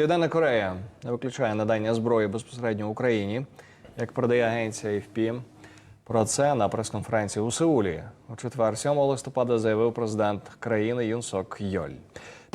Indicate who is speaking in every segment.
Speaker 1: Південна Корея не виключає надання зброї безпосередньо Україні, як передає агенція AFP. Про це на прес-конференції у Сеулі у четвер, 7 листопада, заявив президент країни Юн Йоль.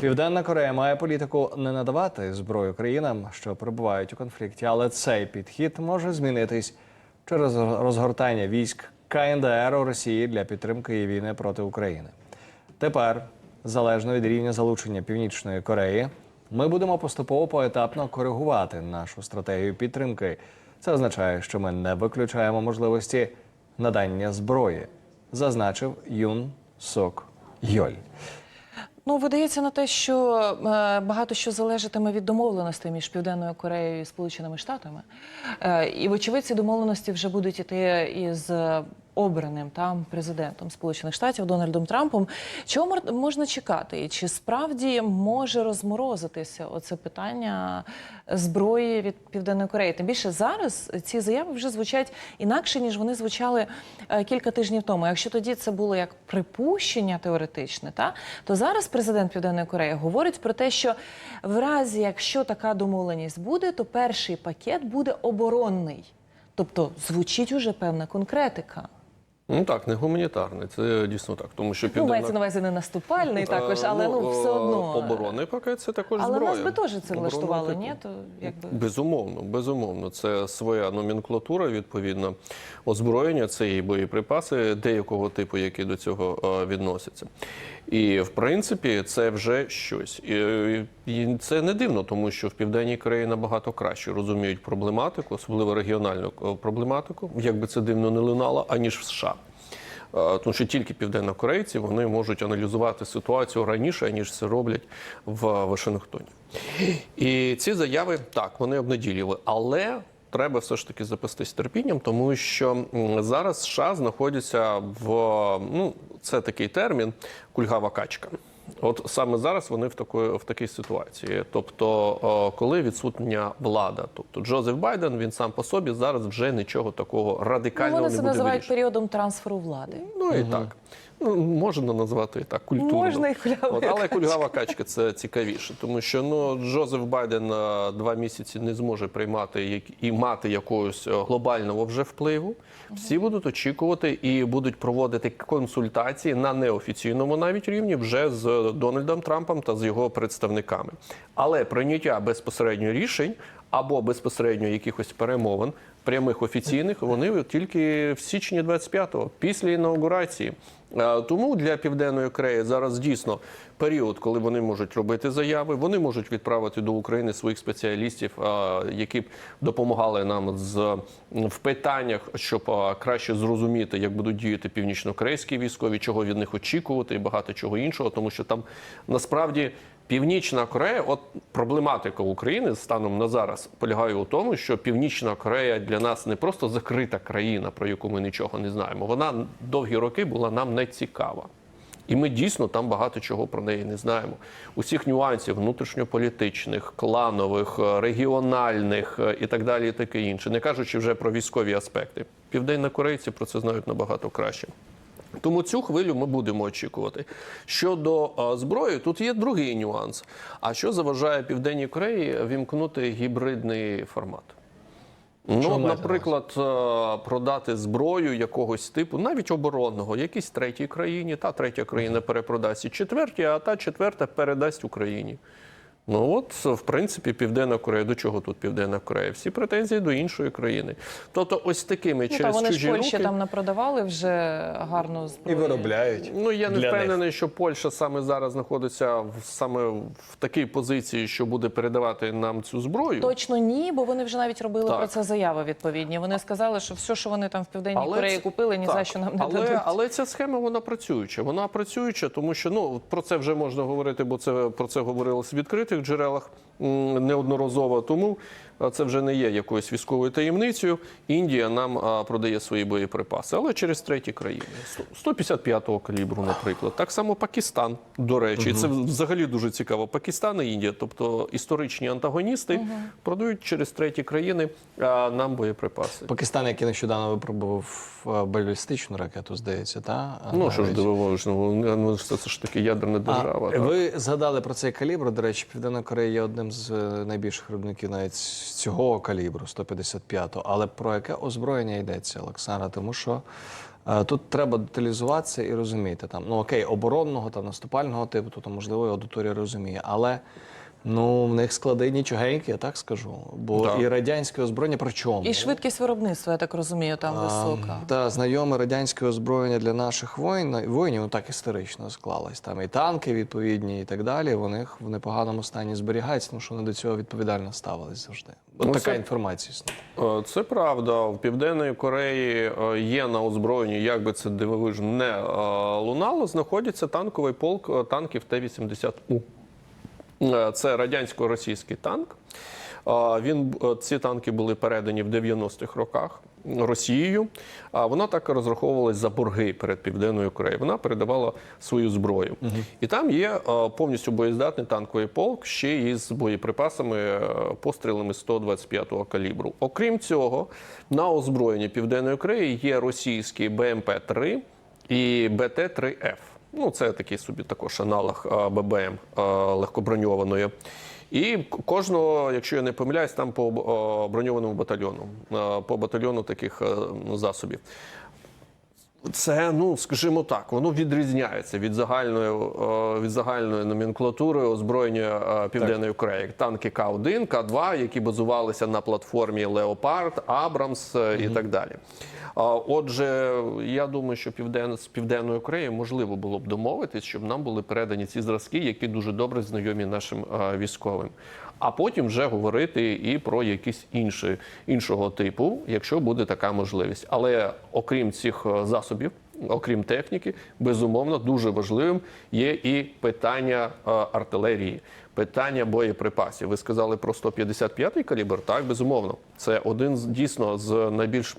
Speaker 1: Південна Корея має політику не надавати зброю країнам, що перебувають у конфлікті, але цей підхід може змінитись через розгортання військ КНДР у Росії для підтримки війни проти України. Тепер, залежно від рівня залучення Північної Кореї, ми будемо поступово поетапно коригувати нашу стратегію підтримки. Це означає, що ми не виключаємо можливості надання зброї, зазначив Юн Сок Йоль.
Speaker 2: Ну, видається на те, що е, багато що залежатиме від домовленостей між Південною Кореєю і Сполученими Штатами. Е, і, вочевидь, ці домовленості вже будуть іти із обраним там президентом Сполучених Штатів Дональдом Трампом. Чого можна чекати? Чи справді може розморозитися оце питання зброї від Південної Кореї? Тим більше зараз ці заяви вже звучать інакше, ніж вони звучали е, кілька тижнів тому. Якщо тоді це було як припущення теоретичне, та то зараз президент Південної Кореї говорить про те, що в разі, якщо така домовленість буде, то перший пакет буде оборонний. Тобто звучить уже певна конкретика.
Speaker 3: Ну так, не гуманітарний, це дійсно так. Тому що
Speaker 2: Ну, мається на увазі не наступальний також,
Speaker 3: Е,
Speaker 2: але ну, все
Speaker 3: е,
Speaker 2: одно.
Speaker 3: оборонний пакет це також
Speaker 2: Але
Speaker 3: зброя.
Speaker 2: нас би теж це влаштувало, ні? То якби
Speaker 3: Безумовно, безумовно, це своя номенклатура, відповідно, озброєння, це і боєприпаси деякого типу, які до цього е, відносяться. І в принципі, це вже щось. І, це не дивно, тому що в Південній Кореї набагато краще розуміють проблематику, особливо регіональну е, проблематику, як би це дивно не лунало, аніж в США. Е, Тому що тільки південнокорейці вони можуть аналізувати ситуацію раніше, ніж це роблять в Вашингтоні. І ці заяви так вони обнаділювали, але треба все ж таки запастись терпінням, тому що зараз США знаходяться в ну це такий термін кульгава качка. От саме зараз вони в такої в такій ситуації. Тобто, коли відсутня влада, тобто Джозеф Байден, він сам по собі зараз вже нічого такого
Speaker 2: ну,
Speaker 3: радикального
Speaker 2: вони
Speaker 3: не
Speaker 2: це
Speaker 3: буде
Speaker 2: називають
Speaker 3: вирішувати.
Speaker 2: періодом трансферу влади.
Speaker 3: Ну і так. Ну, можна назвати і так культурно.
Speaker 2: Можна і кульгава
Speaker 3: От, але кульгава качка це цікавіше, тому що ну Джозеф Байден е, два місяці не зможе приймати як- і мати якогось е, глобального вже впливу. Всі будуть очікувати і будуть проводити консультації на неофіційному навіть рівні вже з Дональдом Трампом та з його представниками. Але прийняття безпосередньо рішень або безпосередньо якихось перемовин. Прямих офіційних вони тільки в січні 25-го, після інаугурації. Тому для Південної Кореї зараз дійсно період, коли вони можуть робити заяви, вони можуть відправити до України своїх спеціалістів, які б допомагали нам з в питаннях, щоб краще зрозуміти, як будуть діяти північно-корейські військові, чого від них очікувати, і багато чого іншого, тому що там насправді. Північна Корея, от проблематика України станом на зараз полягає у тому, що Північна Корея для нас не просто закрита країна, про яку ми нічого не знаємо. Вона довгі роки була нам не цікава. І ми дійсно там багато чого про неї не знаємо. Усіх нюансів внутрішньополітичних, кланових, е, регіональних е, і так далі, і таке інше. Не кажучи вже про військові аспекти. Південнокорейці про це знають набагато краще. Тому цю хвилю ми будемо очікувати. Щодо е, зброї, тут є другий нюанс. А що заважає Південній Кореї вімкнути гібридний формат? Ну, наприклад, е, продати зброю якогось типу, навіть оборонного, якійсь третій країні, та третя країна перепродасть і четвертій, а та четверта передасть Україні. Ну от, в принципі, Південна Корея. До чого тут Південна Корея? Всі претензії до іншої країни. Тобто, ось такими
Speaker 2: Ну, та
Speaker 3: через
Speaker 2: вони ж
Speaker 3: чужі
Speaker 2: Польщі
Speaker 3: руки.
Speaker 2: там напродавали вже гарну
Speaker 1: І виробляють.
Speaker 3: Ну я не
Speaker 1: для
Speaker 3: впевнений, що Польща саме зараз знаходиться в саме в такій позиції, що буде передавати нам цю зброю.
Speaker 2: Точно ні, бо вони вже навіть робили
Speaker 3: Так.
Speaker 2: про це заяви відповідні. Вони сказали, що все, що вони там в Південній Кореї
Speaker 3: це-
Speaker 2: купили, ні за що нам не
Speaker 3: але,
Speaker 2: дадуть.
Speaker 3: Але ця схема вона працююча. Вона працююча, тому що ну про це вже можна говорити, бо це про це говорилось в відкритих джерелах неодноразово. Тому це вже не є якоюсь військовою таємницею. Індія нам продає свої боєприпаси, але через треті країни. 155-го калібру, наприклад. Так само Пакистан, до речі, І це взагалі дуже цікаво. Пакистан і Індія, тобто історичні антагоністи, продають через треті країни а, нам боєприпаси.
Speaker 1: Пакистан, який нещодавно випробував е, балістичну ракету, здається, та
Speaker 3: Ну що ж дивовижно, ну, це, це ж таки ядерна держава.
Speaker 1: А,
Speaker 3: так.
Speaker 1: ви згадали про цей калібр. До речі, Південна Корея є одним з е, найбільших виробників навіть цього калібру, 155-го. Але про яке озброєння йдеться, Олександра? Тому що е, тут треба деталізуватися і розуміти там, ну окей, оборонного та наступального типу, то можливо аудиторія розуміє, але. Ну, в них склади нічогенькі, я так скажу. Бо
Speaker 3: Да.
Speaker 1: і радянське озброєння при чому?
Speaker 2: І швидкість виробництва, я так розумію, там висока.
Speaker 1: Та знайоме радянське озброєння для наших воїн, воїнів ну, так історично склалось. Там і танки відповідні, і так далі. Вони в непоганому стані зберігаються, тому що вони до цього відповідально ставились завжди. От
Speaker 3: Ну,
Speaker 1: така
Speaker 3: це-
Speaker 1: інформація існує.
Speaker 3: Е, Це правда. В Південної Кореї е, є на озброєнні, як би це дивовижно не е, лунало, знаходиться танковий полк танків Т-80У. Е, Це радянсько-російський танк. Е, Він, е, ці танки були передані в 90-х роках Росією. А вона так розраховувалась за борги перед Південною Кореєю. Вона передавала свою зброю. І там є повністю боєздатний танковий полк ще із боєприпасами, пострілами 125-го калібру. Окрім цього, на озброєнні Південної Кореї є російський БМП-3 і БТ-3Ф. Ну, це такий собі також аналог ББМ легкоброньованої. І кожного, якщо я не помиляюсь, там по броньованому батальйону, по батальйону таких ну, засобів. Це, ну скажімо так, воно відрізняється від загальної е, від загальної номенклатури озброєння е, Південної Кореї. Танки К-1, К-2, які базувалися на платформі Леопард, Абрамс е, і так далі. Отже, я думаю, що півден, з Південною Кореєю можливо було б домовитись, щоб нам були передані ці зразки, які дуже добре знайомі нашим військовим. А потім вже говорити і про якісь інші іншого типу, якщо буде така можливість. Але окрім цих засобів, окрім техніки, безумовно дуже важливим є і питання артилерії, питання боєприпасів. Ви сказали про 155-й калібр? Так, безумовно, це один з дійсно з найбільш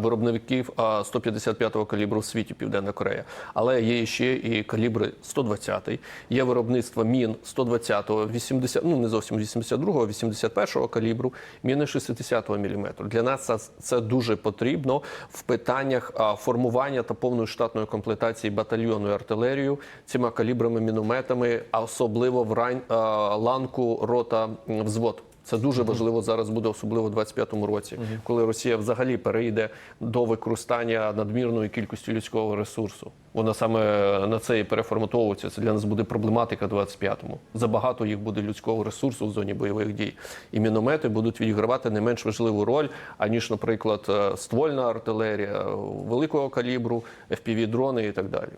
Speaker 3: виробників а, 155-го калібру в світі Південна Корея, але є ще і калібри 120-й, є виробництво мін 120-го, 80, ну не зовсім 82-го, 81-го калібру, міни 60-го міліметру. Для нас це, дуже потрібно в питаннях формування та повної штатної комплектації батальйону і артилерію цими калібрами, мінометами, а особливо в рань, ланку рота взвод. Це дуже важливо зараз буде, особливо в 25-му році, коли Росія взагалі перейде до використання надмірної кількості людського ресурсу. Вона саме на це і переформатовується. Це для нас буде проблематика в 25-му. Забагато їх буде людського ресурсу в зоні бойових дій. І міномети будуть відігравати не менш важливу роль, аніж, наприклад, е, ствольна артилерія, е, великого калібру, FPV-дрони і так далі.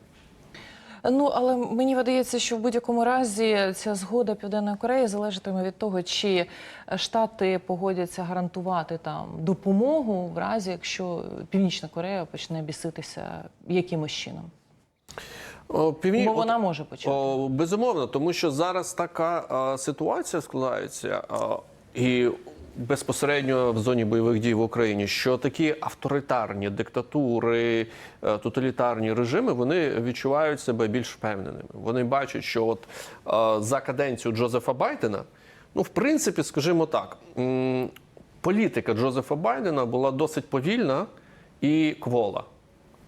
Speaker 2: Ну але мені видається, що в будь-якому разі ця згода Південної Кореї залежатиме від того, чи Штати погодяться гарантувати там допомогу в разі, якщо Північна Корея почне біситися якимось чином.
Speaker 3: О, Півні...
Speaker 2: Бо вона може почати.
Speaker 3: О, безумовно, тому що зараз така а, ситуація складається а, і безпосередньо в зоні бойових дій в Україні, що такі авторитарні диктатури, е, тоталітарні режими вони відчувають себе більш впевненими. Вони бачать, що от за каденцію Джозефа Байдена, ну в принципі, скажімо так. Політика Джозефа Байдена була досить повільна і квола.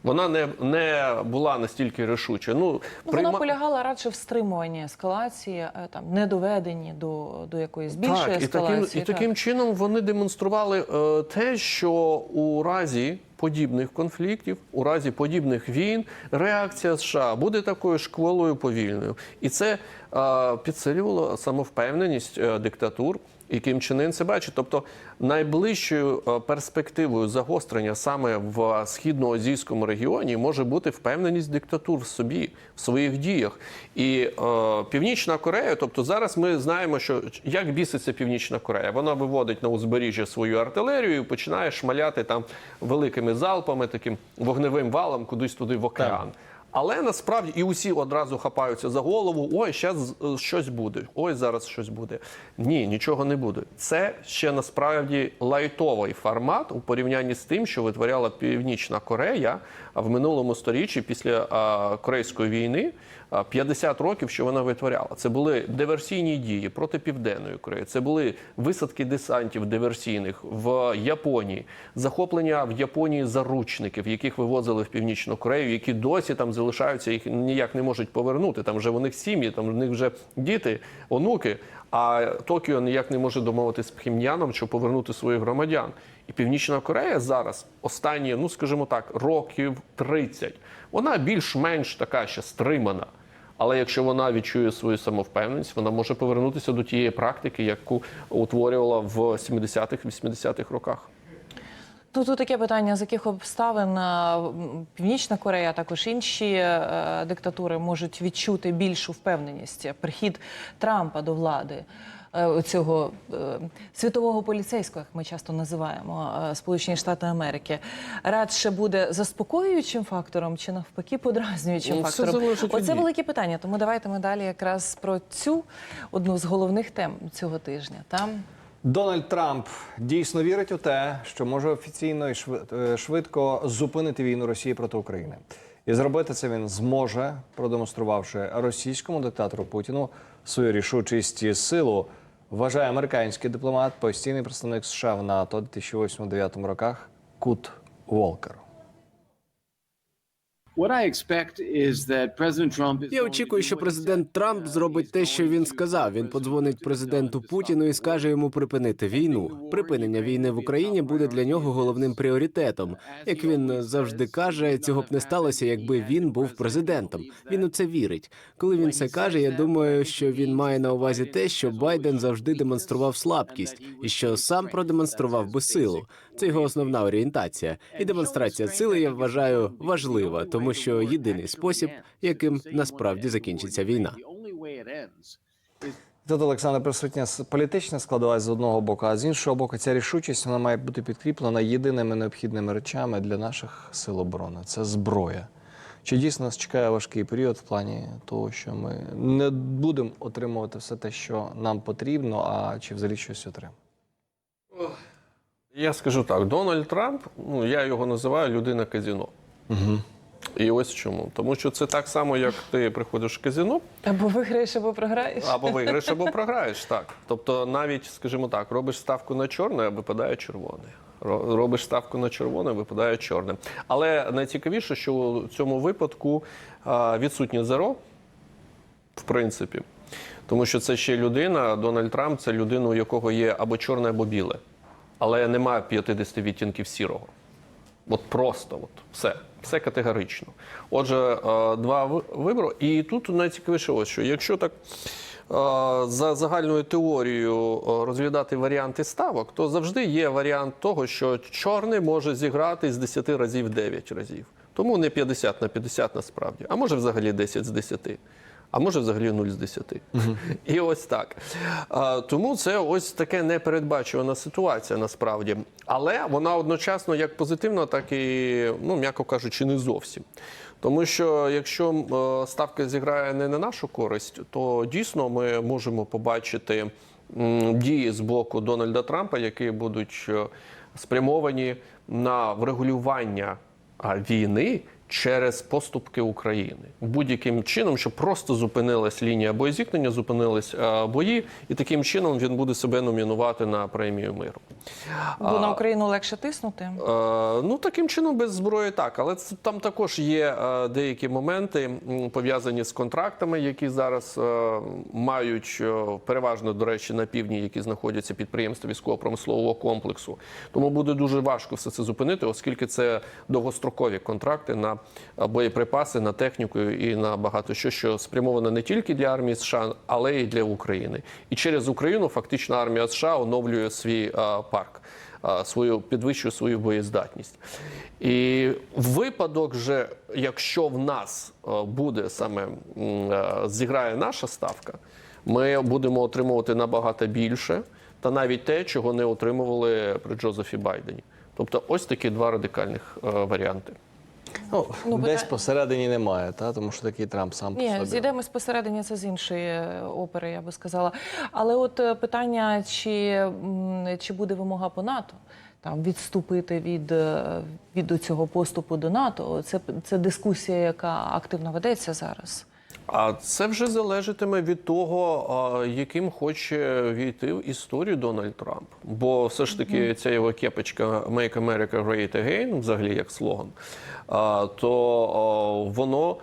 Speaker 3: Вона не, не була настільки рішуча. Ну,
Speaker 2: Ну,
Speaker 3: прийма-
Speaker 2: Вона полягала радше в стримуванні ескалації, е, там не доведенні до, до якоїсь більшої
Speaker 3: так, і
Speaker 2: ескалації.
Speaker 3: таким, і таким чином вони демонстрували е, те, що у разі подібних конфліктів, у разі подібних війн, реакція США буде такою ж повільною. І це е, підсилювало самовпевненість е, диктатур. І Ким Чен Ын це бачить. Тобто найближчою е, перспективою загострення саме в східноазійському регіоні може бути впевненість диктатур в собі, в своїх діях. І е, Північна Корея, тобто зараз ми знаємо, що як біситься Північна Корея. Вона виводить на узбережжя свою артилерію і починає шмаляти там великими залпами, таким вогневим валом кудись туди в океан. Але насправді і усі одразу хапаються за голову. Ой, зараз щось буде. Ой, зараз щось буде. Ні, нічого не буде. Це ще насправді лайтовий формат у порівнянні з тим, що витворяла Північна Корея в минулому сторіччі після Корейської війни. а, 50 років, що вона витворяла. Це були диверсійні дії проти Південної Кореї. Це були висадки десантів диверсійних в Японії, захоплення в Японії заручників, яких вивозили в Північну Корею, які досі там залишаються, їх ніяк не можуть повернути. Там вже в них сім'ї, там в них вже діти, онуки. А Токіо ніяк не може домовитися з Пхім'яном, щоб повернути своїх громадян. І Північна Корея зараз останні, ну скажімо так, років 30, вона більш-менш така ще стримана. Але якщо вона відчує свою самовпевненість, вона може повернутися до тієї практики, яку утворювала в 70-х, 80-х роках.
Speaker 2: Ну, тут таке питання, з яких обставин е, Північна Корея, а також інші е, диктатури можуть відчути більшу впевненість. Прихід Трампа до влади. е, Цього світового поліцейського, як ми часто називаємо Сполучені Штати Америки, радше буде заспокоюючим фактором чи навпаки подразнюючим
Speaker 3: Ну,
Speaker 2: фактором? Оце велике питання. Тому давайте ми далі якраз про цю одну з головних тем цього тижня. Там
Speaker 1: Дональд Трамп дійсно вірить у те, що може офіційно і е, швидко зупинити війну Росії проти України. І зробити це він зможе, продемонструвавши російському диктатору Путіну свою рішучість і силу. Вважає американський дипломат, постійний представник США в НАТО 2008-2009 роках Кут Волкер.
Speaker 4: Я очікую, що президент. Трамп
Speaker 5: Uh,
Speaker 4: зробить те, що він сказав. Він подзвонить президенту Путіну і скаже йому припинити війну. Припинення війни в Україні буде для нього головним пріоритетом. Як він завжди каже, цього б не сталося, якби він був президентом. Він у це вірить. Коли він це каже, я думаю, що він має на увазі те, що Байден завжди демонстрував слабкість, і що сам продемонстрував би силу. Це його основна орієнтація. І демонстрація сили я вважаю важлива, тому що єдиний спосіб, яким насправді закінчиться війна.
Speaker 1: Тут Олександр присутня політична складова з одного боку, а з іншого боку, ця рішучість вона має бути підкріплена єдиними необхідними речами для наших сил оборони це зброя. Чи дійсно нас чекає важкий період в плані того, що ми не будемо отримувати все те, що нам потрібно, а чи взагалі щось отримаємо?
Speaker 3: Я скажу так: Дональд Трамп, ну я його називаю людина казіно. Угу. І ось чому. Тому що це так само, як ти приходиш в казіно,
Speaker 2: або виграєш, або програєш.
Speaker 3: або виграєш, або програєш. Так. Тобто, навіть, скажімо так, робиш ставку на чорне, а випадає червоне. Ро- Робиш ставку на червоне, випадає чорне. Але найцікавіше, що у цьому випадку відсутнє зеро, в принципі. Тому що це ще людина, Дональд Трамп це людина, у якого є або чорне, або біле. Але немає 50 відтінків сірого. От просто, от все, все категорично. Отже, е, два ви- вибори. І тут найцікавіше, ось що якщо так е, за загальною теорією е, розглядати варіанти ставок, то завжди є варіант того, що чорний може зіграти з 10 разів 9 разів. Тому не 50 на 50 насправді, а може взагалі 10 з 10. А може взагалі 0 з 10. І ось так. А, тому це ось таке непередбачувана ситуація насправді. Але вона одночасно як позитивна, так і, ну, м'яко кажучи, не зовсім. Тому що якщо е, ставка зіграє не на нашу користь, то дійсно ми можемо побачити дії з боку Дональда Трампа, які будуть е, спрямовані на врегулювання війни через поступки України будь-яким чином, щоб просто зупинилась лінія боєзіткнення, зупинились е, бої, і таким чином він буде себе номінувати на премію миру.
Speaker 2: Бо на Україну легше тиснути.
Speaker 3: Е, ну таким чином без зброї так, але це, там також є е, деякі моменти пов'язані з контрактами, які зараз е, мають е, переважно, до речі, на півдні, які знаходяться підприємства військово-промислового комплексу. Тому буде дуже важко все це зупинити, оскільки це довгострокові контракти на боєприпаси, на техніку і на багато що, що спрямовано не тільки для армії США, але й для України. І через Україну фактично армія США оновлює свій парк свою підвищує свою боєздатність. І випадок, же, якщо в нас буде саме зіграє наша ставка, ми будемо отримувати набагато більше, та навіть те, чого не отримували при Джозефі Байдені. Тобто, ось такі два радикальних е, варіанти.
Speaker 1: Ну,
Speaker 2: Ну,
Speaker 1: десь
Speaker 2: буде...
Speaker 1: посередині немає, та? тому що такий Трамп сам по
Speaker 2: Ні,
Speaker 1: собі.
Speaker 2: зійдемось посередині, це з іншої е, опери, я би сказала. Але от е, питання, чи, чи буде вимога по НАТО там відступити від, е, від цього поступу до НАТО, це, це дискусія, яка активно ведеться зараз.
Speaker 3: А це вже залежатиме від того, яким хоче війти в історію Дональд Трамп. Бо все ж таки ця його кепочка «Make America Great Again», взагалі як слоган, то воно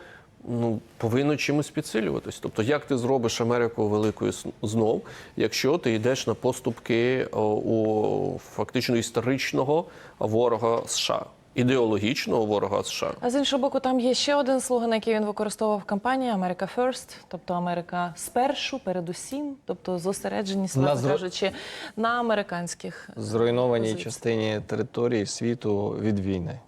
Speaker 3: ну, повинно чимось підсилюватись. Тобто, як ти зробиш Америку великою знов, якщо ти йдеш на поступки у фактично історичного ворога США, ідеологічного ворога США.
Speaker 2: А з іншого боку, там є ще один слоган, який він використовував в кампанії Америка First, тобто Америка спершу, передусім, тобто зосередженість,
Speaker 1: На
Speaker 2: власне кажучи, на американських
Speaker 1: Зруйнованій
Speaker 2: позиціях.
Speaker 1: частині території світу від війни.